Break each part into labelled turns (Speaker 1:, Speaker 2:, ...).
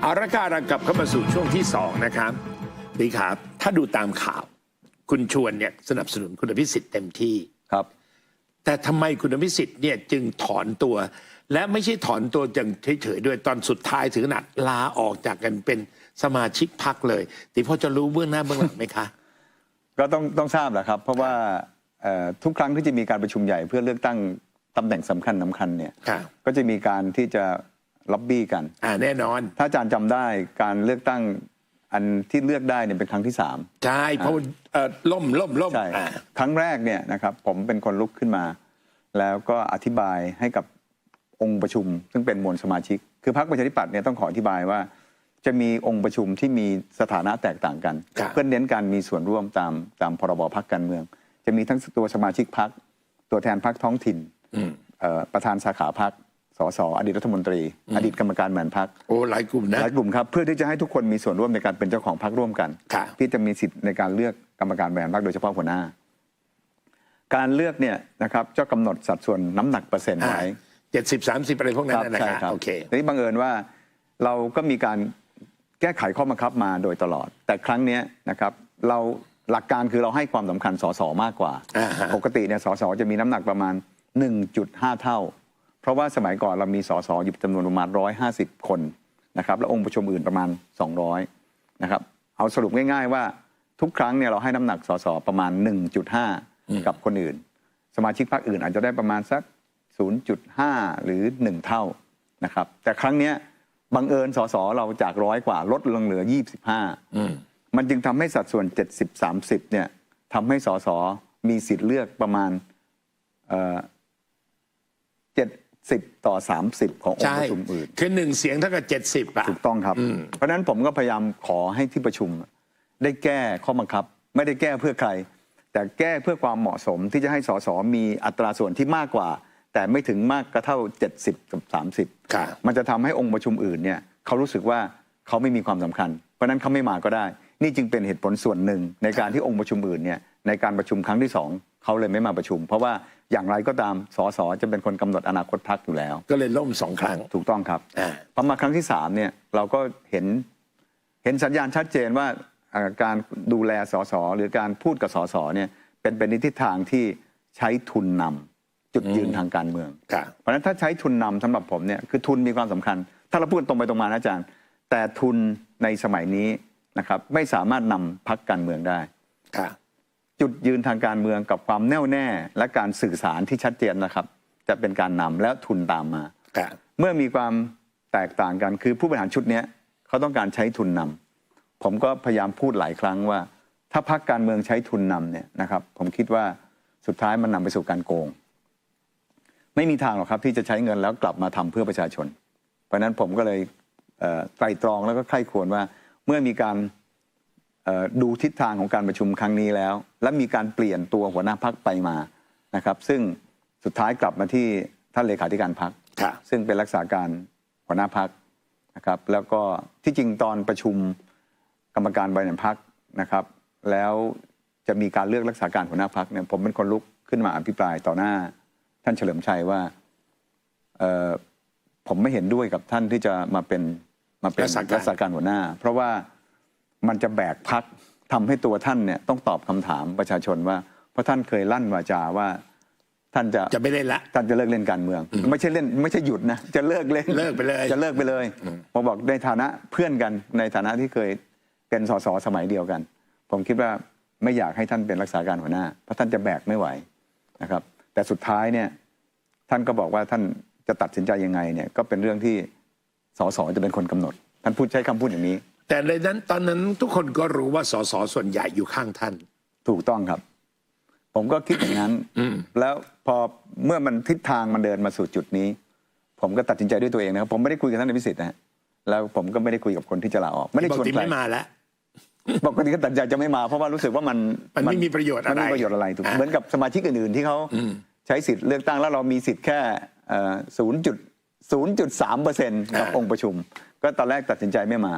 Speaker 1: เอาละค่ะเรากลับเข้ามาสู่ช่วงที่สองนะครับดีครับ ถ้าดูตามข่าว คุณชวนเนี่ยสนับสนุนคุณอภิสิทธิ์เต็มที่
Speaker 2: ครับ
Speaker 1: แต่ทำไมคุณอภิสิทธิ์เนี่ยจึงถอนตัว และไม่ใช่ถอนตัวจังเฉยๆด้วยตอนสุดท้ายถึงขนาดลาออกจากกันเป็นสมาชิกพักเลยติพอจะรู้เบื้องหน้าเบื้องหลังไหมคะ
Speaker 2: ก็ต้องต้องทราบแหละครับ เพราะว่าเอ่อทุกครั้งที่จะมีการประชุมใหญ่เพื่อเลือกตั้งตำแหน่งสำคัญสำคัญเนี่ย
Speaker 1: ค่ะ
Speaker 2: ก็จะมีการที่จะ ล็อบบี้กัน
Speaker 1: อ่าแน่นอน
Speaker 2: ถ้าอาจารย์จำได้การเลือกตั้งอันที่เลือกได้เนี่ยเป็นครั้งที่สาม
Speaker 1: ใช่เพราะเอ่อล่มล่มล่ม
Speaker 2: ใช่
Speaker 1: อ่า
Speaker 2: ครั้งแรกเนี่ยนะครับผมเป็นคนลุกขึ้นมา แล้วก็อธิบายให้กับองค์ประชุม ซึ่งเป็นมวลสมาชิก คือพรรคประชาธิปัตย์เนี่ยต้องขออธิบายว่า จะมีองค์ประชุมที่มีสถานะแตกต่างกัน
Speaker 1: ครับ
Speaker 2: เพื่อเน้นการมีส่วนร่วมตามตามพรบพรรคการเมือง จะมีทั้งตัวสมาชิกพรรคตัวแทนพรรคท้องถิ่น
Speaker 1: อืม
Speaker 2: เอ่อประธานสาขาพรรค สสอดีตรัฐมนตรี อดีตกรรมการบริหารพรรค
Speaker 1: โอ้หลายกลุ่มนะ
Speaker 2: หลายกลุ่มครับเพื่อที่จะให้ทุกคนมีส่วนร่วมในการเป็นเจ้าของพรรคร่วมกัน
Speaker 1: ค่ะ
Speaker 2: ที่จะมีสิทธิ์ในการเลือกกรรมการบริหารพรรคโดยเฉพาะหัวหน้า การเลือกเนี่ยนะครับจะกำหนดสัดส่วนน้ำหนักเปอร์เซ็นต์ไว้
Speaker 1: เจ็ดสิบสามสิบอะไรพวกนั้นนะ
Speaker 2: ใช่
Speaker 1: คะโอเค
Speaker 2: ทีนี้บังเอิญว่าเราก็มีการแก้ไขข้อบังคับมาโดยตลอด แต่ครั้งเนี้ยนะครับ เราหลักการคือเราให้ความสำคัญสสมากกว่า
Speaker 1: อ่าฮะ
Speaker 2: ปกติเนี่ยสสจะมีน้ำหนักประมาณ 1.5 เท่า เพราะว่าสมัยก่อนเรามีสสอยู่จำนวนประมาณ 150 คนนะครับแล้วองค์ประชุมอื่นประมาณ 200นะครับเอาสรุปง่าย ๆ ว่าทุกครั้งเนี่ยเราให้น้ำหนักสสประมาณ 1.5 กับคนอื่น สมาชิกพรรคอื่นอาจจะได้ประมาณสัก 0.5 หรือ 1 เท่านะครับแต่ครั้งเนี้ยบังเอิญสสเราจากร้อยกว่าลดลงเหลือ 25
Speaker 1: อืม
Speaker 2: มันจึงทำให้สัดส่วน 70-30เนี่ยทำให้สสมีสิทธิ์เลือกประมาณ เอ่อ70ต่อ 30 ขององ
Speaker 1: ใช่
Speaker 2: ค์ประชุมอื่น
Speaker 1: คือหนึ่งเสียงเท่ากับเจ็ดสิบอะ
Speaker 2: ถูกต้องครับ
Speaker 1: อืม
Speaker 2: เพราะฉะนั้นผมก็พยายามขอให้ที่ประชุม ได้แก้ข้อบังคับ ไม่ได้แก้เพื่อใคร แต่แก้เพื่อความเหมาะสมที่จะให้สสมีอัตราส่วนที่มากกว่า แต่ไม่ถึงมากกระเท่า 70 กับ30
Speaker 1: ค่ะ
Speaker 2: มันจะทำให้องค์ประชุมอื่นเนี่ยเขารู้สึกว่าเขาไม่มีความสำคัญ เพราะฉะนั้นเขาไม่มาก็ได้ นี่จึงเป็นเหตุผลส่วนหนึ่งในการที่องค์ประชุมอื่นเนี่ยในการประชุมครั้งที่สอง เขาเลยไม่มาประชุม เพราะว่าอย่างไรก็ตามสสจะเป็นคนกำหนดอนาคตพรรคอยู่แล้ว
Speaker 1: ก็เลยล่มสองครั้ง
Speaker 2: ถูกต้องครับ
Speaker 1: อ่า
Speaker 2: พอมาครั้งที่สามเนี่ยเราก็เห็นเห็นสัญญาณชัดเจนว่าอ่าการดูแลสสหรือการพูดกับสสเนี่ยเป็นเป็นในทิศทางที่ใช้ทุนนำจุดยืนทางการเมือง
Speaker 1: ค่ะ
Speaker 2: เพราะฉะนั้นถ้าใช้ทุนนำสำหรับผมเนี่ยคือทุนมีความสำคัญ ถ้าเราพูดตรงไปตรงมานะอาจารย์ แต่ทุนในสมัยนี้นะครับไม่สามารถนำพักการเมืองได้
Speaker 1: ค่ะ
Speaker 2: จุดยืนทางการเมืองกับความแน่วแน่ และการสื่อสารที่ชัดเจนนะครับ จะเป็นการนำแล้วทุนตามมา
Speaker 1: ค่ะ
Speaker 2: เมื่อมีความแตกต่างกันคือผู้บริหารชุดเนี้ยเขาต้องการใช้ทุนนำผมก็พยายามพูดหลายครั้งว่า ถ้าพักการเมืองใช้ทุนนำเนี่ยนะครับ ผมคิดว่าสุดท้ายมันนำไปสู่การโกง ไม่มีทางหรอกครับที่จะใช้เงินแล้วกลับมาทำเพื่อประชาชน เพราะฉะนั้นผมก็เลยเอ่อไตรตรองแล้วก็ใคร่ควรว่าเมื่อมีการเอ่อ ดูทิศทางของการประชุมครั้งนี้แล้ว และมีการเปลี่ยนตัวหัวหน้าพักไปมานะครับ ซึ่งสุดท้ายกลับมาที่ท่านเลขาธิการพัก
Speaker 1: ค่ะ
Speaker 2: ซึ่งเป็นรักษาการหัวหน้าพักนะครับ แล้วก็ที่จริงตอนประชุมกรรมการบริหารพักนะครับ แล้วจะมีการเลือกรักษาการหัวหน้าพักเนี่ยผมเป็นคนลุกขึ้นมาอภิปรายต่อหน้า ท่านเฉลิมชัยว่าเอ่อผมไม่เห็นด้วยกับท่านที่จะมาเป็นมาเป็น
Speaker 1: รักษาการ
Speaker 2: รักษาการหัวหน้า เพราะว่า มันจะแบกพักทำให้ตัวท่านเนี่ยต้องตอบคำถามประชาชนว่า เพราะท่านเคยลั่นวาจาว่า ท่านจะ
Speaker 1: จะไม่ได้ละ
Speaker 2: ท่านจะเลิกเล่นการเมือง ไม่ใช่เล่นไม่ใช่หยุดนะจะเลิกเล่น
Speaker 1: เลิกไปเลย
Speaker 2: จะเลิกไปเลยผมบอกในฐานะเพื่อนกันในฐานะที่เคยเป็นสสสมัยเดียวกัน ผมคิดว่าไม่อยากให้ท่านเป็นรักษาการหัวหน้า เพราะท่านจะแบกไม่ไหวนะครับ แต่สุดท้ายเนี่ยท่านก็บอกว่าท่านจะตัดสินใจยังไงเนี่ยก็เป็นเรื่องที่สสจะเป็นคนกำหนด ท่านพูดใช้คำพูดอย่างนี้
Speaker 1: แต่ในนั้นตอนนั้นทุกคนก็รู้ว่าสสส่วนใหญ่อยู่ข้างท่าน
Speaker 2: ถูกต้องครับ ผมก็คิดอย่างนั้น
Speaker 1: อืม
Speaker 2: แล้วพอเมื่อมันทิศทางมันเดินมาสู่จุดนี้ ผมก็ตัดสินใจด้วยตัวเองนะครับ ผมไม่ได้คุยกับท่านอภิสิทธิ์นะฮะแล้วผมก็ไม่ได้คุยกับคนที่จะลาออกไม่ได้
Speaker 1: ป
Speaker 2: ช
Speaker 1: ก
Speaker 2: วน
Speaker 1: ติ
Speaker 2: ใคร
Speaker 1: ไม่มาแล้ว
Speaker 2: ปกติก็ตัดสินใจจะไม่มาเพราะว่ารู้สึกว่ามัน
Speaker 1: มันไม่มีประโยชน์อะไร
Speaker 2: มันไม่มีประโยชน์อะไรถูก
Speaker 1: อะ
Speaker 2: เหมือนกับสมาชิกอื่นๆที่เขา
Speaker 1: อืม
Speaker 2: ใช้สิทธิ์เลือกตั้งแล้วเรามีสิทธิ์แค่ศูนย์จุดศูนย์จุดสามเปอร์เซ็นต์กับองค์ประชุม ก็ตอนแรกตัดสินใจไม่มา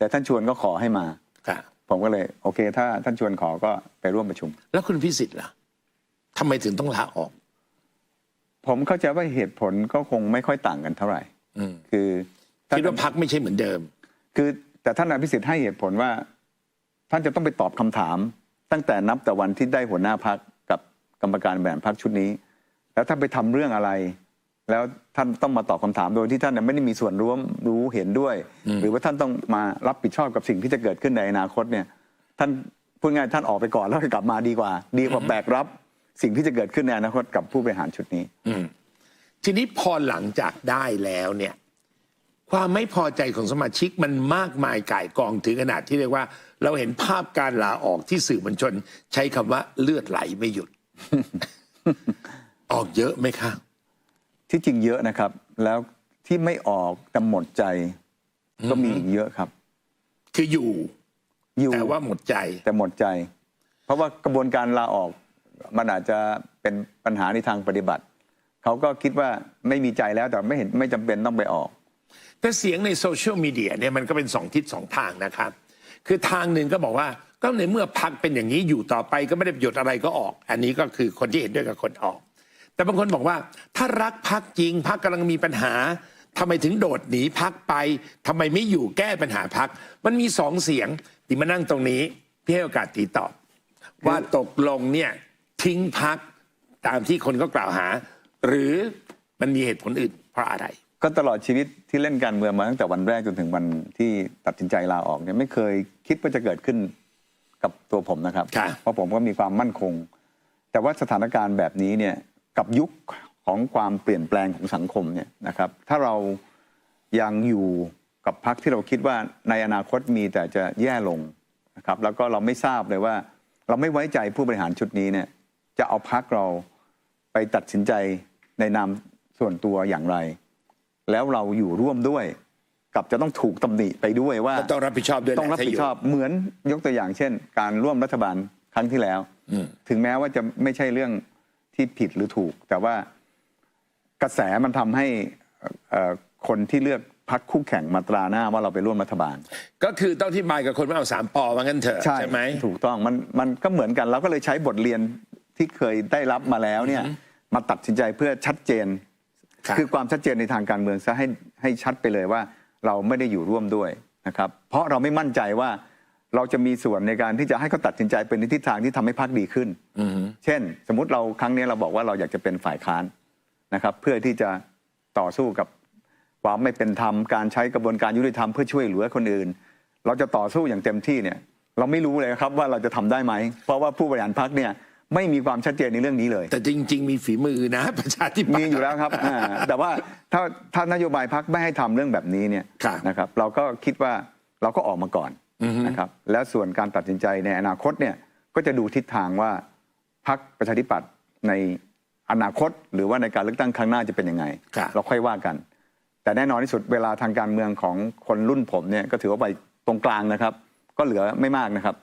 Speaker 2: แต่ท่านชวนก็ขอให้มา
Speaker 1: ค่ะ
Speaker 2: ผมก็เลยโอเค ถ้าท่านชวนขอก็ไปร่วมประชุม
Speaker 1: แล้วคุณพิสิทธิ์ล่ะทำไมถึงต้องลาออก
Speaker 2: ผมเข้าใจว่าเหตุผลก็คงไม่ค่อยต่างกันเท่าไหร่
Speaker 1: อืม
Speaker 2: คือถ้
Speaker 1: คิดว่าพักไม่ใช่เหมือนเดิม
Speaker 2: คือแต่ท่านอภิสิทธิ์ให้เหตุผลว่า ท่านจะต้องไปตอบคำถาม ตั้งแต่นับแต่วันที่ได้หัวหน้าพักกับกรรมการบริหารพักชุดนี้ แล้วท่านไปทำเรื่องอะไร แล้วท่านต้องมาตอบคำถามโดยที่ท่านไม่ได้มีส่วนร่วมรู้เห็นด้วย หรือว่าท่านต้องมารับผิดชอบกับสิ่งที่จะเกิดขึ้นในอนาคตเนี่ยท่านพูดง่ายๆท่านออกไปก่อนแล้วกลับมาดีกว่า ดีกว่าแบกรับสิ่งที่จะเกิดขึ้นในอนาคตกับผู้บริหารชุดนี้
Speaker 1: ทีนี้พอหลังจากได้แล้วเนี่ย ความไม่พอใจของสมาชิกมันมากมายก่ายกองถึงขนาดที่เรียกว่า เราเห็นภาพการลาออกที่สื่อมวลชน ใช้คำว่าเลือดไหลไม่หยุด ออกเยอะไหมคะ
Speaker 2: ที่จริงเยอะนะครับ แล้วที่ไม่ออกแต่หมดใจ ก็มีอีกเยอะครับ
Speaker 1: คืออยู่
Speaker 2: อยู่
Speaker 1: แต่ว่าหมดใจ
Speaker 2: แต่หมดใจ เพราะว่ากระบวนการลาออกมันอาจจะเป็นปัญหาในทางปฏิบัติเขาก็คิดว่าไม่มีใจแล้วแต่ไม่เห็นไม่จำเป็นต้องไปออก
Speaker 1: แต่เสียงในโซเชียลมีเดียเนี่ยมันก็เป็นสองทิศสองทางนะครับ คือทางหนึ่งก็บอกว่าก็ในเมื่อพักเป็นอย่างนี้อยู่ต่อไปก็ไม่ได้ประโยชน์อะไรก็ออก อันนี้ก็คือคนที่เห็นด้วยกับคนออก แต่บางคนบอกว่า ถ้ารักพักจริงพักกำลังมีปัญหาทำไมถึงโดดหนีพักไปทำไมไม่อยู่แก้ปัญหาพัก มันมีสองเสียงที่มานั่งตรงนี้พี่ให้โอกาสตีตอบ ว่าตกลงเนี่ยทิ้งพักตามที่คนก็กล่าวหา หรือมันมีเหตุผลอื่นเพราะอะไร
Speaker 2: ก็ตลอดชีวิตที่เล่นการเมืองมาตั้งแต่วันแรกจนถึงวันที่ตัดสินใจลาออกเนี่ยไม่เคยคิดว่าจะเกิดขึ้นกับตัวผมนะครับ
Speaker 1: ค่ะ
Speaker 2: เพราะผมก็มีความมั่นคง แต่ว่าสถานการณ์แบบนี้เนี่ย กับยุคของความเปลี่ยนแปลงของสังคมเนี่ยนะครับถ้าเรายังอยู่กับพรรคที่เราคิดว่าในอนาคตมีแต่จะแย่ลงนะครับแล้วก็เราไม่ทราบเลยว่า เราไม่ไว้ใจผู้บริหารชุดนี้เนี่ยจะเอาพรรคเราไปตัดสินใจในนามส่วนตัวอย่างไร แล้วเราอยู่ร่วมด้วย กับจะต้องถูกตำหนิไปด้วยว่า
Speaker 1: ก็ต้องรับผิดชอบด้วยแหละ
Speaker 2: ต้องรับผิดชอบ
Speaker 1: ถ้ายู่
Speaker 2: เหมือนยกตัวอย่างเช่น การร่วมรัฐบาลครั้งที่แล้ว
Speaker 1: อืม
Speaker 2: ถึงแม้ว่าจะไม่ใช่เรื่อง ที่ผิดหรือถูก แต่ว่ากระแสมันทำให้เอ่อเอ่อคนที่เลือกพักคู่แข่งมาตราหน้าว่าเราไปร่วมรัฐบาล
Speaker 1: ก็คือต้องที่บายกับคนไม่เอาสามปอว่างั้นเถอะใช่ไหม
Speaker 2: ถูกต้องมันมันก็เหมือนกันเราก็เลยใช้บทเรียนที่เคยได้รับมาแล้วเนี่ยมาตัดสินใจเพื่อชัดเจน
Speaker 1: ครับ
Speaker 2: คือความชัดเจนในทางการเมืองซะให้ให้ชัดไปเลยว่า เราไม่ได้อยู่ร่วมด้วยนะครับ เพราะเราไม่มั่นใจว่า เราจะมีส่วนในการที่จะให้เขาตัดสินใจเป็นในทิศทางที่ทำให้พรรคดีขึ้น
Speaker 1: อือฮึ
Speaker 2: เช่น สมมุติเราครั้งนี้เราบอกว่าเราอยากจะเป็นฝ่ายค้านนะครับ เพื่อที่จะต่อสู้กับความไม่เป็นธรรมการใช้กระบวนการยุติธรรมเพื่อช่วยเหลือคนอื่น เราจะต่อสู้อย่างเต็มที่เนี่ย เราไม่รู้เลยครับว่าเราจะทำได้ไหม เพราะว่าผู้บริหารพรรคเนี่ยไม่มีความชัดเจนในเรื่องนี้เลย
Speaker 1: แต่จริง ๆ มีฝีมือนะ ประชาธิปัต
Speaker 2: มี
Speaker 1: ย์
Speaker 2: อยู่แล้วครับอ่าแต่ว่าถ้าถ้านโยบายพักไม่ให้ทำเรื่องแบบนี้เนี่ย
Speaker 1: ครับ
Speaker 2: นะครับ เราก็คิดว่าเราก็ออกมาก่อน
Speaker 1: อือฮึ
Speaker 2: นะครับแล้วส่วนการตัดสินใจในอนาคตเนี่ยก็จะดูทิศทางว่าพักประชาธิปัตย์ในอนาคต หรือว่าในการเลือกตั้งครั้งหน้าจะเป็นยังไง
Speaker 1: ครับ
Speaker 2: เราค่อยว่ากัน แต่แน่นอนที่สุดเวลาทางการเมืองของคนรุ่นผมเนี่ยก็ถือว่าไปตรงกลางนะครับ ก็เหลือไม่มากนะครับ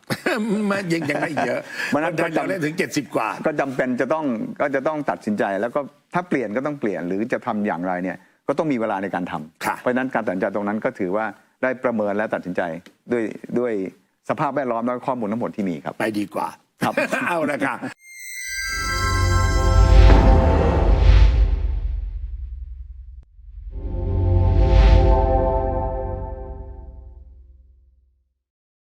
Speaker 1: มันยังยังไม่เยอะ
Speaker 2: มันน่า
Speaker 1: คนไทยเราเล่นถึง 70 กว่า
Speaker 2: ก็จำเป็นจะต้องก็จะต้องตัดสินใจ แล้วก็ถ้าเปลี่ยนก็ต้องเปลี่ยนหรือจะทำอย่างไรเนี่ยก็ต้องมีเวลาในการทำ
Speaker 1: ครับ
Speaker 2: เพราะฉะนั้นการตัดสินใจตรงนั้นก็ถือว่า ได้ประเมินและตัดสินใจด้วยด้วยสภาพแวดล้อมและข้อมูลทั้งหมดที่มีครับ
Speaker 1: ไปดีกว่า
Speaker 2: ครับ
Speaker 1: เอาละค่ะ